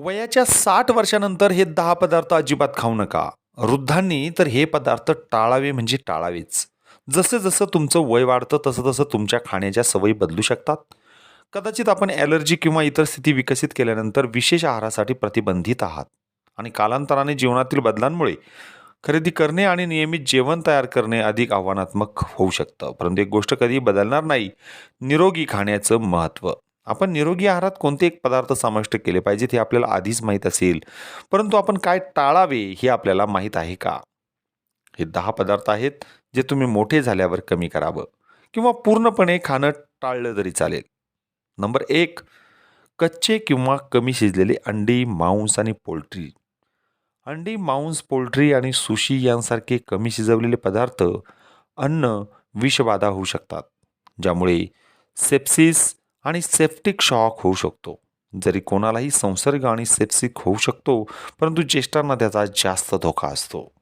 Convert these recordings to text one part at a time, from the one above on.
वयाच्या साठ वर्षानंतर हे दहा पदार्थ अजिबात खाऊ नका. वृद्धांनी तर हे पदार्थ टाळावे म्हणजे टाळावेच. जसं जसं तुमचं वय वाढतं तसं तसं तुमच्या खाण्याच्या सवयी बदलू शकतात. कदाचित आपण ॲलर्जी किंवा इतर स्थिती विकसित केल्यानंतर विशेष आहारासाठी प्रतिबंधित आहात. आणि कालांतराने जीवनातील बदलांमुळे खरेदी करणे आणि नियमित जेवण तयार करणे अधिक आव्हानात्मक होऊ शकतं. परंतु एक गोष्ट कधी बदलणार नाही. निरोगी खाण्याचं महत्त्व. आपण निरोगी आहारात कोणते एक पदार्थ समाविष्ट केले पाहिजेत हे आपल्याला आधीच माहीत असेल. परंतु आपण काय टाळावे हे आपल्याला माहीत आहे का? हे दहा पदार्थ आहेत जे तुम्ही मोठे झाल्यावर कमी करावं किंवा पूर्णपणे खाणं टाळलं तरी चालेल. नंबर एक कच्चे किंवा कमी शिजलेले अंडी मांस आणि पोल्ट्री. अंडी मांस पोल्ट्री आणि सुशी यांसारखे कमी शिजवलेले पदार्थ अन्न विषबाधा होऊ शकतात ज्यामुळे सेप्सिस आणि सेप्टिक शॉक होऊ शकतो. जरी कोणालाही संसर्ग आणि सेप्सिक होऊ शकतो परंतु ज्येष्ठांना त्याचा जास्त धोका असतो.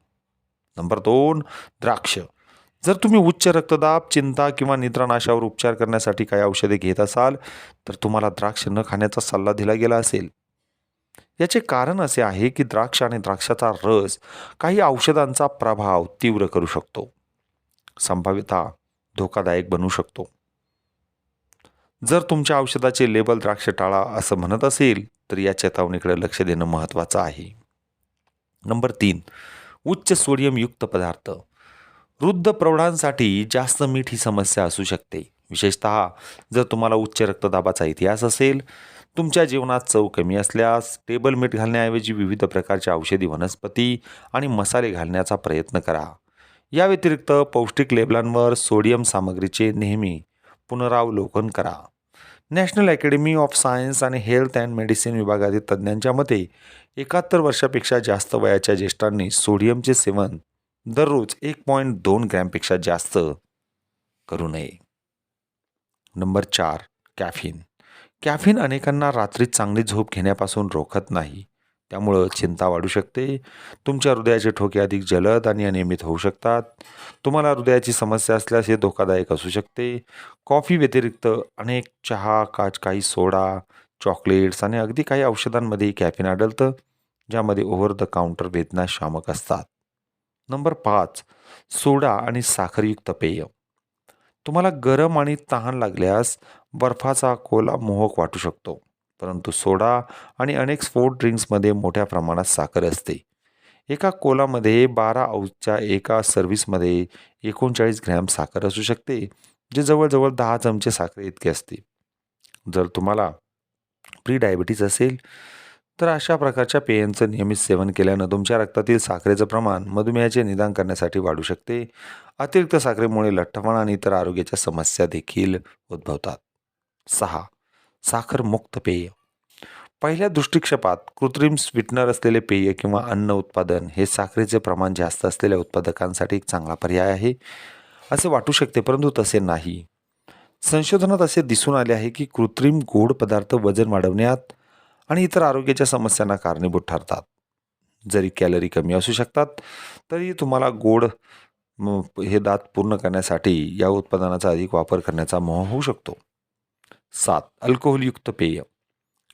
नंबर दोन द्राक्ष. जर तुम्ही उच्च रक्तदाब चिंता किंवा निद्रानाशावर उपचार करण्यासाठी काही औषधे घेत असाल तर तुम्हाला द्राक्ष न खाण्याचा सल्ला दिला गेला असेल. याचे कारण असे आहे की द्राक्ष आणि द्राक्षाचा रस काही औषधांचा प्रभाव तीव्र करू शकतो. संभाव्यता धोकादायक बनू शकतो. जर तुमच्या औषधाचे लेबल द्राक्ष टाळा असं म्हणत असेल तर या चेतावणीकडे लक्ष देणं महत्त्वाचं आहे. नंबर तीन उच्च सोडियमयुक्त पदार्थ. वृद्ध प्रौढांसाठी जास्त मीठ ही समस्या असू शकते. विशेषतः जर तुम्हाला उच्च रक्तदाबाचा इतिहास असेल तुमच्या जीवनात चव कमी असल्यास टेबल मीठ घालण्याऐवजी विविध प्रकारच्या औषधी वनस्पती आणि मसाले घालण्याचा प्रयत्न करा. या व्यतिरिक्त पौष्टिक लेबलांवर सोडियम सामग्रीचे नेहमी पुनरावलोकन करा. नॅशनल अकॅडमी ऑफ सायन्स आणि हेल्थ अँड मेडिसिन विभागातील तज्ज्ञांच्या मते एकाहत्तर वर्षापेक्षा जास्त वयाच्या ज्येष्ठांनी सोडियमचे सेवन दररोज एक पॉईंट दोन ग्रॅमपेक्षा जास्त करू नये. नंबर चार कॅफिन. कॅफिन अनेकांना रात्री चांगली झोप घेण्यापासून रोखत नाही. त्यामुळं चिंता वाढू शकते. तुमच्या हृदयाचे ठोके अधिक जलद आणि अनियमित होऊ शकतात. तुम्हाला हृदयाची समस्या असल्यास हे धोकादायक असू शकते. कॉफी व्यतिरिक्त अनेक चहा काच काही सोडा चॉकलेट्स आणि अगदी काही औषधांमध्ये कॅफिन आढळतं ज्यामध्ये ओव्हर द काउंटर वेदना शामक असतात. नंबर पाच सोडा आणि साखरयुक्त पेय. तुम्हाला गरम आणि तहान लागल्यास बर्फाचा कोला मोहक वाटू शकतो. परंतु सोडा आणि अनेक स्पोर्ट ड्रिंक्समध्ये मोठ्या प्रमाणात साखर असते. एका कोलामध्ये बारा औजच्या एका सर्व्हिसमध्ये एकोणचाळीस ग्रॅम साखर असू शकते जे जवळजवळ दहा चमचे साखर इतके असते. जर तुम्हाला प्री डायबिटीज असेल तर अशा प्रकारच्या पेयांचं नियमित सेवन केल्यानं तुमच्या रक्तातील साखरेचं प्रमाण मधुमेहाचे निदान करण्यासाठी वाढू शकते. अतिरिक्त साखरेमुळे लठ्ठपणा आणि इतर आरोग्याच्या समस्या देखील उद्भवतात. सहा. साखरमुक्त पेय. पहिल्या दृष्टिक्षेपात कृत्रिम स्वीटनर असलेले पेय किंवा अन्न उत्पादन हे साखरेचे प्रमाण जास्त असलेल्या उत्पादकांसाठी एक चांगला पर्याय आहे असे वाटू शकते परंतु तसे नाही. संशोधनात असे दिसून आले आहे की कृत्रिम गोड पदार्थ वजन वाढवण्यात आणि इतर आरोग्याच्या समस्यांना कारणीभूत ठरतात. जरी कॅलरी कमी असू शकतात तरी तुम्हाला गोड हे दात पूर्ण करण्यासाठी या उत्पादनाचा अधिक वापर करण्याचा मोह होऊ शकतो. सात. अल्कोहोलयुक्त पेय.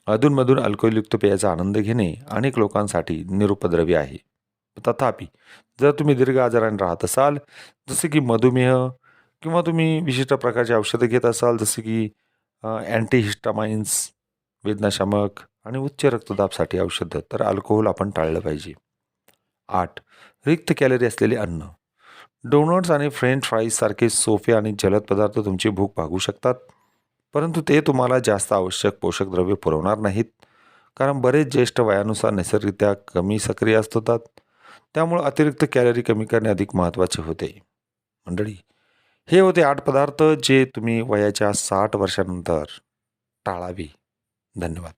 अधूनमधून अल्कोहोलयुक्त पेयाचा आनंद घेणे अनेक लोकांसाठी निरुपद्रवी आहे. तथापि जर तुम्ही दीर्घ आजाराने राहत असाल जसे की मधुमेह किंवा तुम्ही विशिष्ट प्रकारची औषधं घेत असाल जसे की अँटीहिस्टामाइन्स वेदनाशामक आणि उच्च रक्तदाबसाठी औषधं तर अल्कोहोल आपण टाळलं पाहिजे. आठ. रिक्त कॅलरी असलेले अन्न. डोनट्स आणि फ्रेंच फ्राईजसारखे सोफे आणि जलद पदार्थ तुमची भूक भागू शकतात. परंतु ते तुम्हाला जास्त आवश्यक पोषक द्रव्ये पुरवणार नाहीत. कारण बरेच ज्येष्ठ वयानुसार नैसर्गिकरित्या कमी सक्रिय असतात त्यामुळं अतिरिक्त कॅलरी कमी करणे अधिक महत्त्वाचे होते. मंडळी हे होते आठ पदार्थ जे तुम्ही वयाच्या साठ वर्षानंतर टाळावी. धन्यवाद.